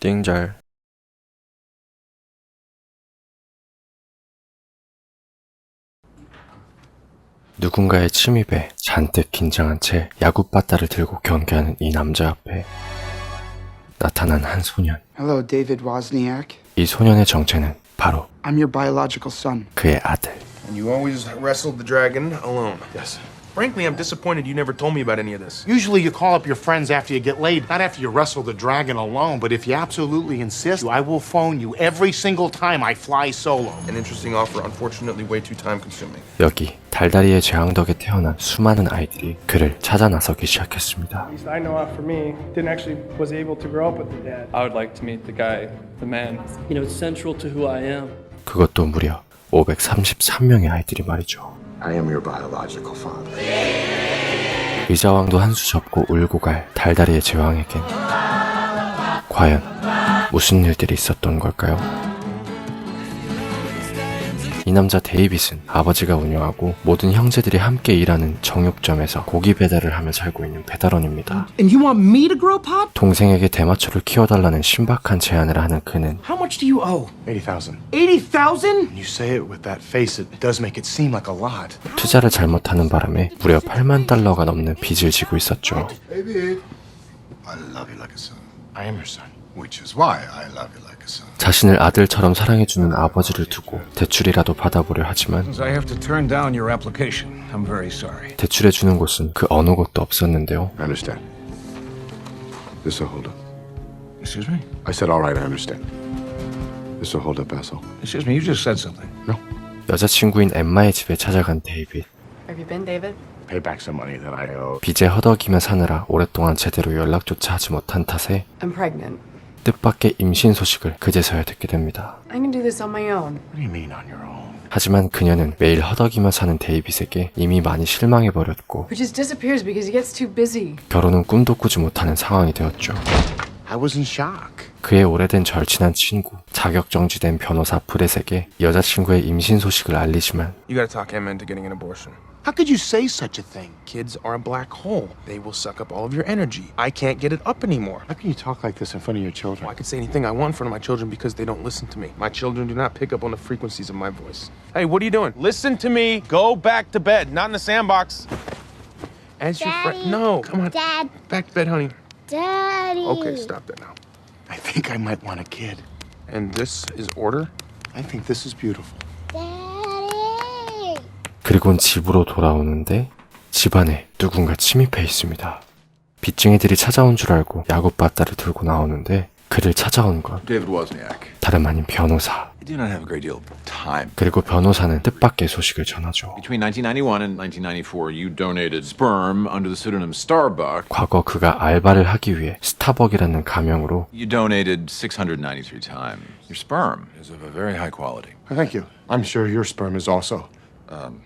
띵절 누군가의 침입에 잔뜩 긴장한 채 야구바따를 들고 경계하는 이 남자 앞에 나타난 한 소년. Hello, David Wozniak. 이 소년의 정체는 바로 I'm your biological son. 그의 아들. And you always wrestled the dragon alone. Yes. Frankly, I'm disappointed you never told me about any of this. Usually you call up your friends after you get laid, not after you wrestle the dragon alone. But if you absolutely insist, I will phone you every single time I fly solo. An interesting offer, unfortunately, way too time consuming. 여기 달다리의 재앙 덕에 태어난 수많은 아이들이 그를 찾아 나서기 시작했습니다. At least I know of for me, didn't actually was able to grow up with the dad. I would like to meet the guy, the man. You know, it's central to who I am. 그것도 무려 533명의 아이들이 말이죠. I am your biological father. 의자왕도 한수 접고 울고 갈 달다리의 제왕에겐 과연 무슨 일들이 있었던 걸까요? 이 남자 데이빗은 아버지가 운영하고 모든 형제들이 함께 일하는 정육점에서 고기 배달을 하며 살고 있는 배달원입니다. And you want me to grow pot? 동생에게 대마초를 키워달라는 신박한 제안을 하는 그는 How much do you owe? 80,000. 80,000? You say it with that face, it does make it seem like a lot. 투자를 잘못하는 바람에 무려 8만 달러가 넘는 빚을 지고 있었죠. David, I love you like a son, I am your son. Which is why I love you like a son. 자신을 아들처럼 사랑해주는 아버지를 두고 대출이라도 받아보려 하지만 I have to turn down your application. I'm very sorry. 대출해주는 곳은 그 어느 곳도 없었는데요. I understand. This will hold up. Excuse me? I said, all right, I understand. This will hold up, asshole. Excuse me, you just said something. 여자친구인 엠마의 집에 찾아간 데이빗. Have you been, David? Pay back some money that I owe. 빚에 허덕이며 사느라 오랫동안 제대로 연락조차 하지 못한 탓에 I'm pregnant. 뜻밖의 임신 소식을 그제서야 듣게 됩니다. I can do this on my own. What do you mean on your own? 하지만 그녀는 매일 허덕이며 사는 데이빗에게 이미 많이 실망해버렸고 Who just disappears because he gets too busy. 결혼은 꿈도 꾸지 못하는 상황이 되었죠. I was in shock. 그의 오래된 절친한 친구, 자격정지된 변호사 브렛에게 여자친구의 임신 소식을 알리지만 You gotta talk him into getting an abortion. How could you say such a thing? Kids are a black hole. They will suck up all of your energy. I can't get it up anymore. How can you talk like this in front of your children? Well, I can say anything I want in front of my children because they don't listen to me. My children do not pick up on the frequencies of my voice. Hey, what are you doing? Listen to me. Go back to bed, not in the sandbox. As your friend. No, come on. Dad, Back to bed, honey. Daddy. Okay, stop that now. I think I might want a kid. And this is order? I think this is beautiful. 그리곤 집으로 돌아오는데 집안에 누군가 침입해 있습니다. 빚쟁이들이 찾아온 줄 알고 야구 바따를 들고 나오는데 그를 찾아온 건. 다름 아닌 변호사. 그리고 변호사는 뜻밖의 소식을 전하죠. Between 1991 and 1994, you donated sperm under the pseudonym Starbuck. 과거 그가 알바를 하기 위해 스타벅이라는 가명으로 You donated 693 times. Your sperm is of a very high quality. Thank you. I'm sure your sperm is also.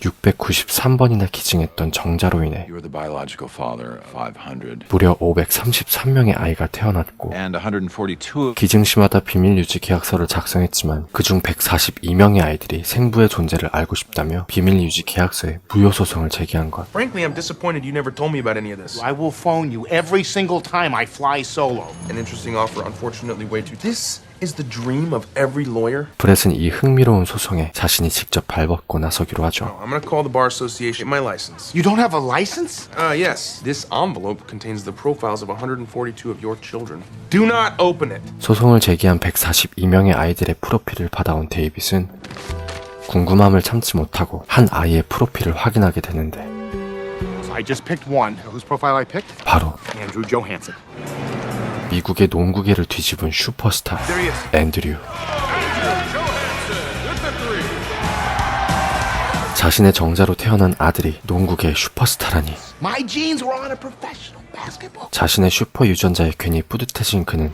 693번이나 기증했던 정자로 인해 You are the biological father of 500. 무려 533명의 아이가 태어났고 And 142 of 기증시마다 비밀 유지 계약서를 작성했지만 그중 142명의 아이들이 생부의 존재를 알고 싶다며 비밀 유지 계약서에 무효 소송을 제기한 것. Frankly, I'm disappointed you never told me about any of this. I will phone you every single time I fly solo. An interesting offer, unfortunately, way too. This is the dream of every lawyer. 브렛은 이 흥미로운 소송에 자신이 직접 발벗고 나서기로 하죠. I'm gonna call the Bar Association, get my license. You don't have a license? Uh, yes. This envelope contains the profiles of 142 of your children. Do not open it. 소송을 제기한 142명의 아이들의 프로필을 받아온 데이빗은 궁금함을 참지 못하고 한 아이의 프로필을 확인하게 되는데 I just picked one. Whose profile I picked? 바로 Andrew Johansson. 미국의 농구계를 뒤집은 슈퍼스타 앤드류. 자신의 정자로 태어난 아들이 농구계 슈퍼스타라니 My genes were on a professional basketball. 자신의 슈퍼 유전자에 괜히 뿌듯해진 그는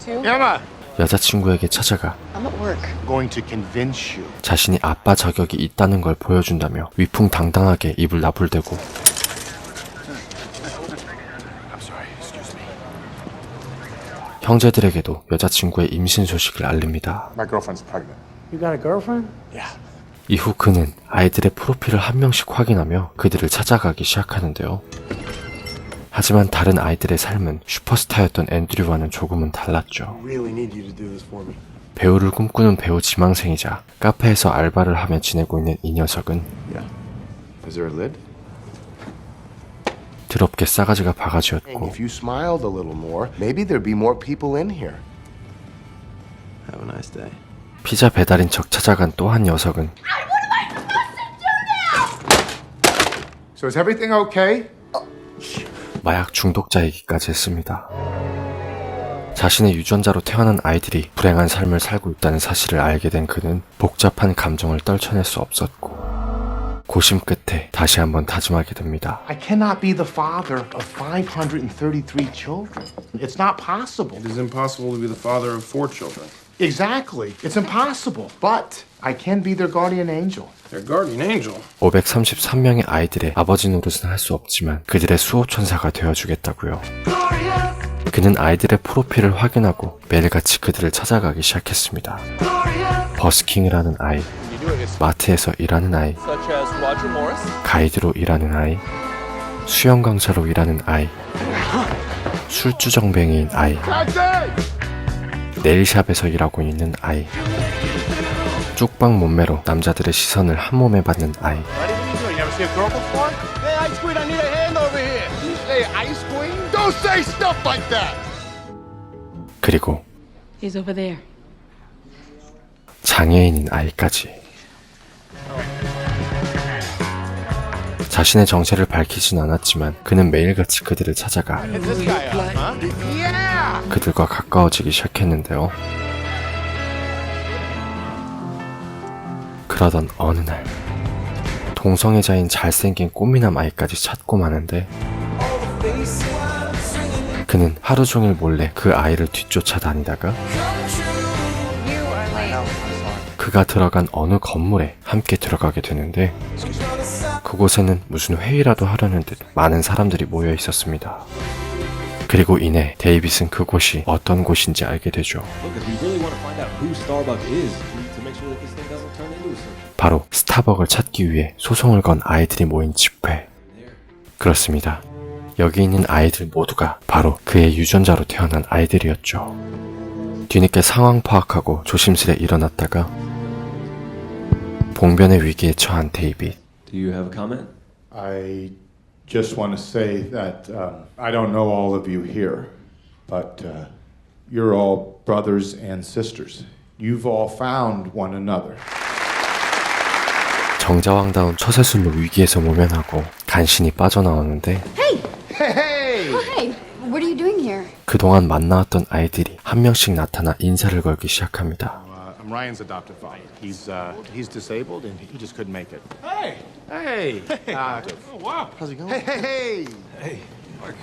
여자친구에게 찾아가 I'm at work. I'm going to convince you. 자신이 아빠 자격이 있다는 걸 보여준다며 위풍당당하게 입을 나불대고 형제들에게도 여자친구의 임신 소식을 알립니다. My girlfriend's pregnant. You got a girlfriend? 이후 그는 아이들의 프로필을 한 명씩 확인하며 그들을 찾아가기 시작하는데요. 하지만 다른 아이들의 삶은 슈퍼스타였던 앤드류와는 조금은 달랐죠. Really need you to do this for me. 배우를 꿈꾸는 배우 지망생이자 카페에서 알바를 하며 지내고 있는 이 녀석은 Yeah. Is there a lid? 드럽게 싸가지가 바가지였고 If you smiled a little more, maybe there'd be more people in here. Have a nice day. 피자 배달인 척 찾아간 또 한 녀석은 So is everything okay? 마약 중독자이기까지 했습니다. 자신의 유전자로 태어난 아이들이 불행한 삶을 살고 있다는 사실을 알게 된 그는 복잡한 감정을 떨쳐낼 수 없었고 고심 끝에 다시 한번 다짐하게 됩니다. I cannot be the father of 533 children. It's not possible. It is impossible to be the father of four children. Exactly. It's impossible. But I can be their guardian angel. Their guardian angel. 533명의 아이들의 아버지 노릇은 할 수 없지만 그들의 수호 천사가 되어 주겠다고요. 그는 아이들의 프로필을 확인하고 매일같이 그들을 찾아가기 시작했습니다. 버스킹을 하는 아이, 마트에서 일하는 아이. 가이드로 일하는 아이, 수영 강사로 일하는 아이, 술주정뱅이인 아이, 네일샵에서 일하고 있는 아이, 쪽방 몸매로 남자들의 시선을 한 몸에 받는 아이, What are you doing? You ever see a girl before? Hey, Ice Queen, I need a hand over here. Hey, Ice Queen? Don't say stuff like that. 그리고 He's over there. 장애인인 아이까지. 자신의 정체를 밝히진 않았지만 그는 매일같이 그들을 찾아가! 그들과 가까워지기 시작했는데요. 그러던 어느 날 동성애자인 잘생긴 꽃미남 아이까지 찾고 마는데 그는 하루 종일 몰래 그 아이를 뒤쫓아 다니다가 그가 들어간 어느 건물에 함께 들어가게 되는데 그곳에는 무슨 회의라도 하려는 듯 많은 사람들이 모여 있었습니다. 그리고 이내 데이빗은 그곳이 어떤 곳인지 알게 되죠. 바로 스타벅을 찾기 위해 소송을 건 아이들이 모인 집회. 그렇습니다. 여기 있는 아이들 모두가 바로 그의 유전자로 태어난 아이들이었죠. 뒤늦게 상황 파악하고 조심스레 일어났다가 봉변의 위기에 처한 데이빗. Do you have a comment? I just want to say that um, I don't know all of you here, but uh, you're all brothers and sisters. You've all found one another. 정자왕다운 처세술로 위기에서 모면하고 간신히 빠져나오는데 Hey! Hey, what are you doing here? 그동안 만나왔던 아이들이 한 명씩 나타나 인사를 걸기 시작합니다. Uh, I'm Ryan's adopted father. He's uh, he's disabled and he just couldn't make it. Hey, hey, uh, oh wow, how's it going? Hey, hey, hey, hey,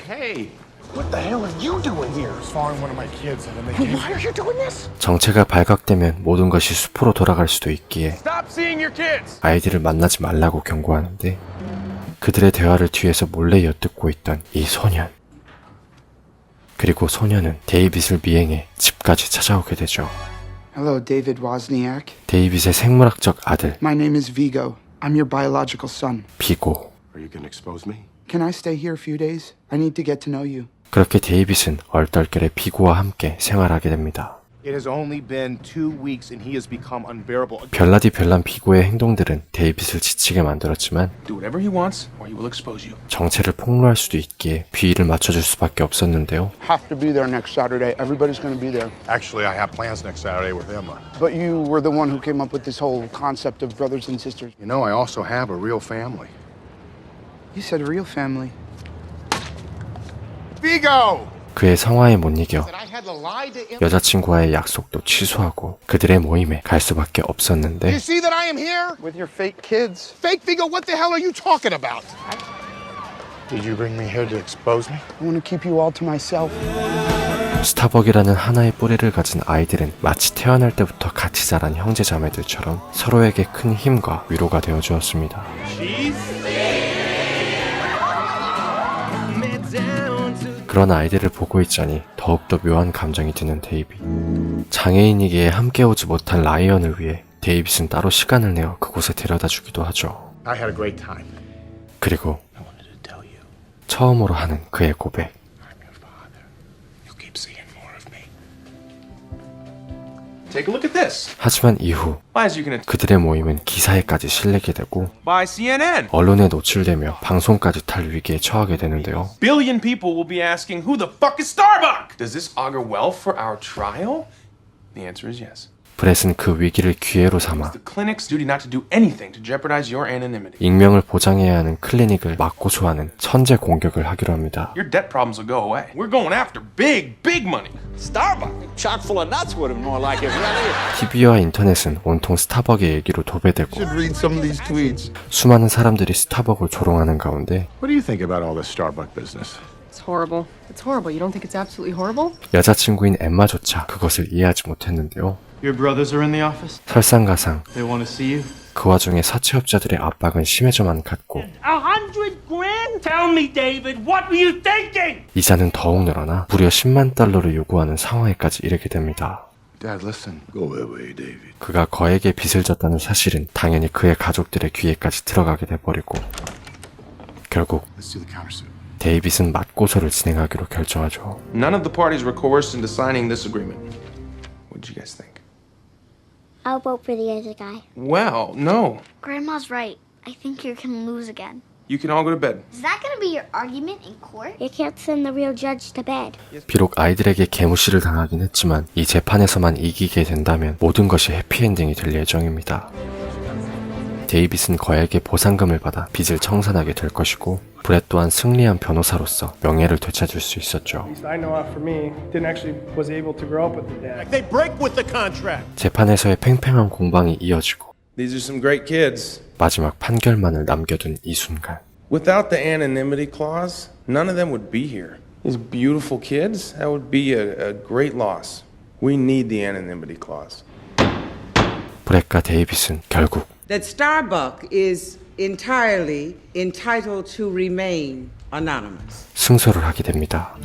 hey. What the hell are you doing here? I was following one of my kids and then they came. Why are you doing this? 정체가 발각되면 모든 것이 숲으로 돌아갈 수도 있기에 Stop seeing your kids. 아이들을 만나지 말라고 경고하는데 그들의 대화를 뒤에서 몰래 엿듣고 있던 이 소년. 그리고 소년은 데이빗을 미행해 집까지 찾아오게 되죠. Hello, David Wozniak. 데이빗의 생물학적 아들 My name is Vigo. I'm your biological son. 비고. Are you gonna expose me? Can I stay here a few days? I need to get to know you. 그렇게 데이빗은 얼떨결에 비고와 함께 생활하게 됩니다. It has only been two weeks and he has become unbearable. 별나디 별난 비고의 행동들은 데이빗을 지치게 만들었지만 Do whatever he wants, or he will expose you. 정체를 폭로할 수도 있기에 비위를 맞춰줄 수밖에 없었는데요. Have to be there next Saturday. Everybody's going to be there. Actually, I have plans next Saturday with him. But you were the one who came up with this whole concept of brothers and sisters. You know, I also have a real family. You said real family. Vigo! 그의 성화에 못 이겨. 여자친구와의 약속도 취소하고 그들의 모임에 갈 수밖에 없었는데 see that I am here? With your fake kids. Fake Vigo, what the hell are you talking about? Did you bring me here to expose me? I want to keep you all to myself. 스타벅이라는 하나의 뿌리를 가진 아이들은 마치 태어날 때부터 같이 자란 형제 자매들처럼 서로에게 큰 힘과 위로가 되어 주었습니다. 그런 아이들을 보고 있자니 더욱더 묘한 감정이 드는 데이빗. 장애인이기에 함께 오지 못한 라이언을 위해 데이빗은 따로 시간을 내어 그곳에 데려다 주기도 하죠. 그리고 처음으로 하는 그의 고백. Take a look at this. 하지만 이후 Why, as you can 그들의 모임은 기사에까지 실리게 되고 by CNN. 언론에 노출되며 방송까지 탈 위기에 처하게 되는데요. Billion people will be asking, "Who the fuck is Starbuck?" Does this augur well for our trial? The answer is yes. 브렛은 그 위기를 기회로 삼아 The clinic's duty not to do anything to jeopardize your anonymity. 익명을 보장해야 하는 클리닉을 막고소 하는 천재 공격을 하기로 합니다. Your debt problems will go away. We're going after big, big money. Starbuck, chock full of nuts would have more like it, really. TV와 인터넷은 온통 스타벅의 얘기로 도배되고 read some of these tweets. 수많은 사람들이 스타벅을 조롱하는 가운데 What do you think about all this Starbuck business? It's horrible. It's horrible. You don't think it's absolutely horrible? 여자친구인 엠마조차 그것을 이해하지 못했는데요. Your brothers are in the office? 설상가상 They want to see you? 그 와중에 사채업자들의 압박은 심해져만 갔고 A hundred grand? Tell me, David, what were you thinking? 이자는 더욱 늘어나 무려 10만 달러를 요구하는 상황에까지 이르게 됩니다. Dad, listen. Go away, David. 그가 거액의 빚을 졌다는 사실은 당연히 그의 가족들의 귀에까지 들어가게 돼버리고 결국 Let's do the countersuit. 데이빗은 맞고소를 진행하기로 결정하죠. None of the parties were coerced into signing this agreement. What did you guys think? I'll vote for the other guy. Well, no. Grandma's right. I think you can lose again. You can all go to bed. Is that going to be your argument in court? You can't send the real judge to bed. 비록 아이들에게 개무시를 당하긴 했지만 이 재판에서만 이기게 된다면 모든 것이 해피엔딩이 될 예정입니다. 데이빗은 거액의 보상금을 받아 빚을 청산하게 될 것이고 브렛 또한 승리한 변호사로서 명예를 되찾을 수 있었죠. At least I know of for me, didn't actually was able to grow up with the dad. They break with the contract. 재판에서의 팽팽한 공방이 이어지고 These are some great kids. 마지막 판결만을 남겨둔 이 순간 Without the anonymity clause, none of them would be here. These beautiful kids, that would be a, a great loss. We need the anonymity clause. 브렛과 데이빗은 결국 that Starbuck is entirely entitled to remain anonymous. 승소를 하게 됩니다.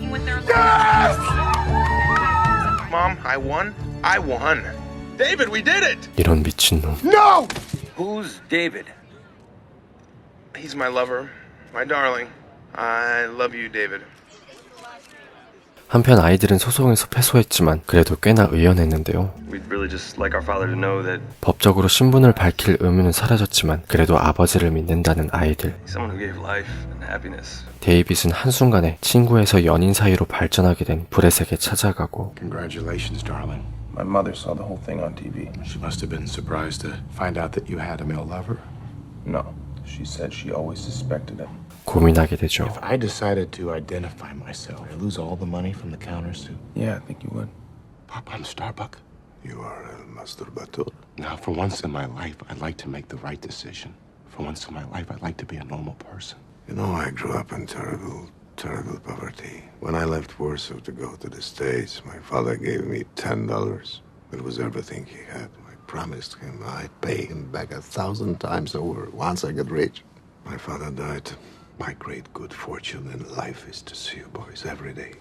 Mom, I won. I won. David, we did it! 이런 미친놈. No! Who's David? He's my lover, my darling. I love you, David. 한편 아이들은 소송에서 패소했지만 그래도 꽤나 의연했는데요. Really like that 법적으로 신분을 밝힐 의무는 사라졌지만 그래도 아버지를 믿는다는 아이들. 데이빗은 한순간에 친구에서 연인 사이로 발전하게 된 브렛에게 찾아가고 Congratulations, darling. My mother saw the whole thing on TV. She must have been surprised to find out that you had a male lover. No, she said she always suspected it. 고민하게 되죠. If I decided to identify myself, I lose all the money from the countersuit. Yeah, I think you would. Papa, I'm Starbuck. You are El Masturbator. Now, for once in my life, I'd like to make the right decision. For once in my life, I'd like to be a normal person. You know, I grew up in terrible, terrible poverty. When I left Warsaw to go to the States, my father gave me $10. It was everything he had. I promised him I'd pay him back a thousand times over once I get rich. My father died. My great good fortune in life is to see you boys every day.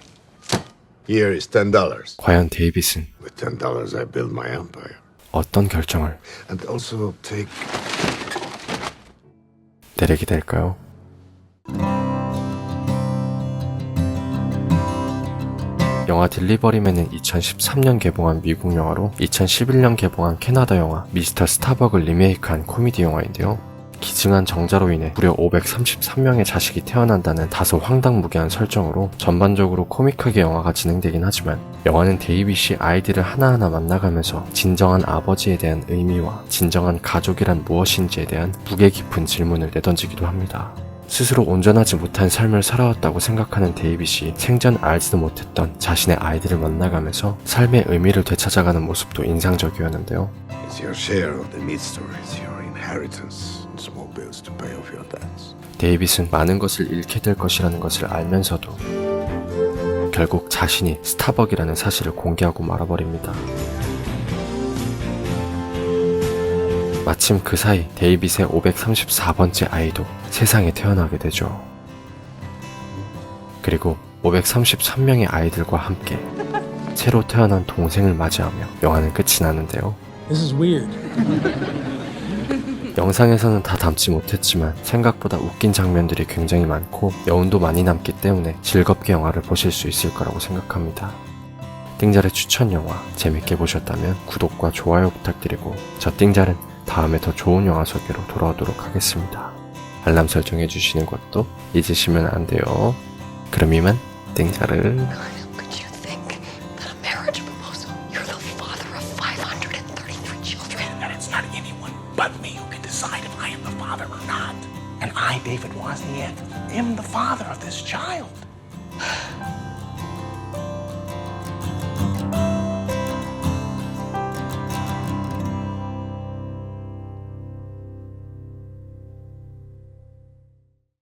Here is $10. 과연 데이빗은 With $10, I build my empire. 어떤 결정을 And also take 내리게 될까요? 영화 딜리버리맨은 2013년 개봉한 미국 영화로 2011년 개봉한 캐나다 영화 미스터 스타벅을 리메이크한 코미디 영화인데요. 기증한 정자로 인해 무려 533명의 자식이 태어난다는 다소 황당무계한 설정으로 전반적으로 코믹하게 영화가 진행되긴 하지만 영화는 데이빗이 아이들을 하나하나 만나가면서 진정한 아버지에 대한 의미와 진정한 가족이란 무엇인지에 대한 무게 깊은 질문을 내던지기도 합니다. 스스로 온전하지 못한 삶을 살아왔다고 생각하는 데이빗이 생전 알지도 못했던 자신의 아이들을 만나가면서 삶의 의미를 되찾아가는 모습도 인상적이었는데요. It's your share of the meat stories, your inheritance, 데이빗은 많은 것을 잃게 될 것이라는 것을 알면서도 결국 자신이 스타벅이라는 사실을 공개하고 말아버립니다. 마침 그 사이 데이빗의 534번째 아이도 세상에 태어나게 되죠. 그리고 533명의 아이들과 함께 새로 태어난 동생을 맞이하며 영화는 끝이 나는데요. 영상에서는 다 담지 못했지만 생각보다 웃긴 장면들이 굉장히 많고 여운도 많이 남기 때문에 즐겁게 영화를 보실 수 있을 거라고 생각합니다. 띵잘의 추천 영화 재밌게 보셨다면 구독과 좋아요 부탁드리고 저 띵잘은 다음에 더 좋은 영화 소개로 돌아오도록 하겠습니다. 알람 설정해 주시는 것도 잊으시면 안 돼요. 그럼 이만 띵잘을 I am the father or not. And I, David Wozniak, am the father of this child.